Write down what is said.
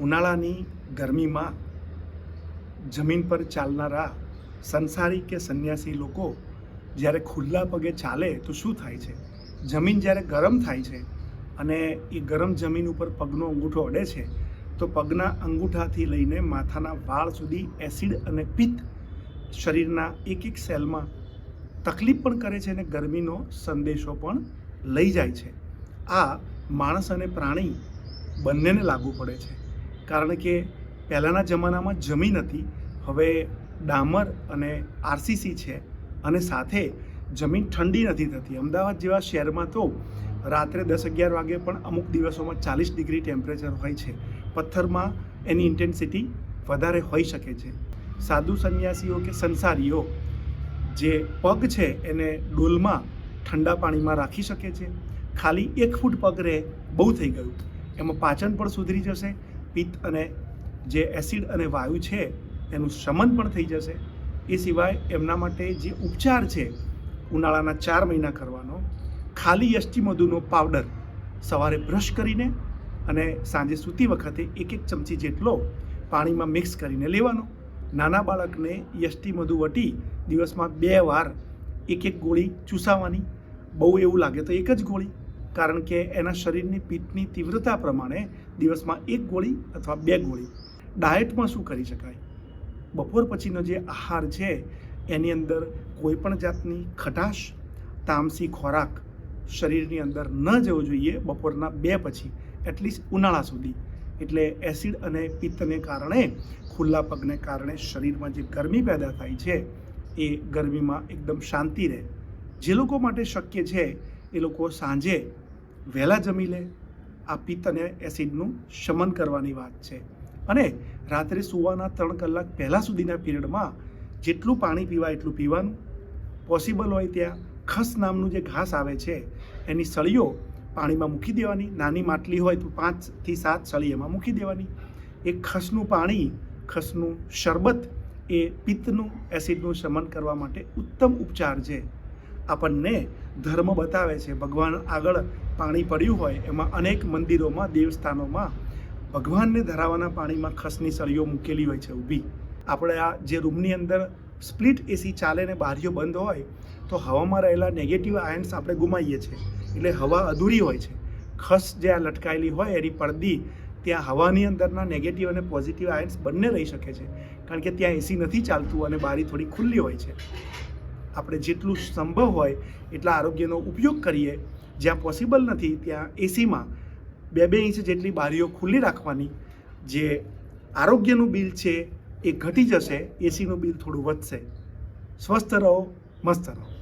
ઉનાળાની ગરમીમાં જમીન પર ચાલનારા સંસારી કે સંન્યાસી લોકો જ્યારે ખુલ્લા પગે ચાલે તો શું થાય છે? જમીન જ્યારે ગરમ થાય છે અને એ ગરમ જમીન ઉપર પગનો અંગૂઠો અડે છે, તો પગના અંગૂઠાથી લઈને માથાના વાળ સુધી એસિડ અને પિત્ત શરીરના એક એક સેલમાં તકલીફ પણ કરે છે અને ગરમીનો સંદેશો પણ લઈ જાય છે. આ માણસ અને પ્રાણી બંનેને લાગુ પડે છે. કારણ કે પહેલાંના જમાનામાં જમીન હતી, હવે ડામર અને આરસીસી છે અને સાથે જમીન ઠંડી નથી થતી. અમદાવાદ જેવા શહેરમાં તો રાત્રે દસ અગિયાર વાગે પણ અમુક દિવસોમાં ચાલીસ ડિગ્રી ટેમ્પરેચર હોય છે. પથ્થરમાં એની ઇન્ટેન્સિટી વધારે હોઈ શકે છે. સાધુ સંન્યાસીઓ કે સંસારીઓ જે પગ છે એને ડોલમાં ઠંડા પાણીમાં રાખી શકે છે. ખાલી એક ફૂટ પગ રહે, બહુ થઈ ગયું. એમાં પાચન પણ સુધરી જશે. પિત્ત અને જે એસિડ અને વાયુ છે, એનું શમન પણ થઈ જશે. એ સિવાય એમના માટે જે ઉપચાર છે, ઉનાળાના ચાર મહિના કરવાનો, ખાલી યષ્ટિમધુનો પાવડર સવારે બ્રશ કરીને અને સાંજે સૂતી વખતે એક એક ચમચી જેટલો પાણીમાં મિક્સ કરીને લેવાનો. નાના બાળકને યષ્ટિમધુ વટી દિવસમાં બે વાર એક એક ગોળી ચૂસાવાની. બહુ એવું લાગે તો એક જ ગોળી. કારણ કે એના શરીરની પિત્તની તીવ્રતા પ્રમાણે દિવસમાં એક ગોળી અથવા બે ગોળી. ડાયટમાં શું કરી શકાય? બપોર પછીનો જે આહાર છે, એની અંદર કોઈ પણ જાતની ખટાશ, તામસી ખોરાક શરીરની અંદર ન જવો જોઈએ બપોરના બે પછી, એટલીસ્ટ ઉનાળા સુધી. એટલે એસિડ અને પિત્તને કારણે, ખુલ્લા પગને કારણે શરીરમાં જે ગરમી પેદા થાય છે, એ ગરમીમાં એકદમ શાંતિ રહે. જે લોકો માટે શક્ય છે, એ લોકો સાંજે વહેલા જમી લે, આ પિત્ત અને એસિડનું શમન કરવાની વાત છે. અને રાત્રે સૂવાના ત્રણ કલાક પહેલાં સુધીના પીરિયડમાં જેટલું પાણી પીવાય એટલું પીવાનું. પોસિબલ હોય ત્યાં ખસ નામનું જે ઘાસ આવે છે, એની સળીઓ પાણીમાં મૂકી દેવાની. નાની માટલી હોય તો પાંચથી સાત સળી એમાં મૂકી દેવાની. એ ખસનું પાણી, ખસનું શરબત એ પિત્તનું, એસિડનું શમન કરવા માટે ઉત્તમ ઉપચાર છે. આપણને ધર્મ બતાવે છે. ભગવાન આગળ પાણી પડ્યું હોય એમાં અનેક મંદિરોમાં, દેવસ્થાનોમાં ભગવાનને ધરાવવાના પાણીમાં ખસની સળીઓ મૂકેલી હોય છે ઊભી. આપણે આ જે રૂમની અંદર સ્પ્લિટ એસી ચાલે ને બારીઓ બંધ હોય, તો હવામાં રહેલા નેગેટિવ આયન્સ આપણે ગુમાવીએ છીએ. એટલે હવા અધૂરી હોય છે. ખસ જે આ લટકાયેલી હોય એની પડદી, ત્યાં હવાની અંદરના નેગેટિવ અને પોઝિટિવ આયન્સ બંને રહી શકે છે. કારણ કે ત્યાં એસી નથી ચાલતું અને બારી થોડી ખુલ્લી હોય છે. આપણે જેટલું સંભવ હોય એટલા આરોગ્યનો ઉપયોગ કરીએ. જ્યાં પોસિબલ નથી, ત્યાં એસીમાં બે બે ઇંચ જેટલી બારીઓ ખુલ્લી રાખવાની. જે આરોગ્યનું બિલ છે એ ઘટી જશે એસીનું બિલ થોડું વધશે. સ્વસ્થ રહો, મસ્ત રહો.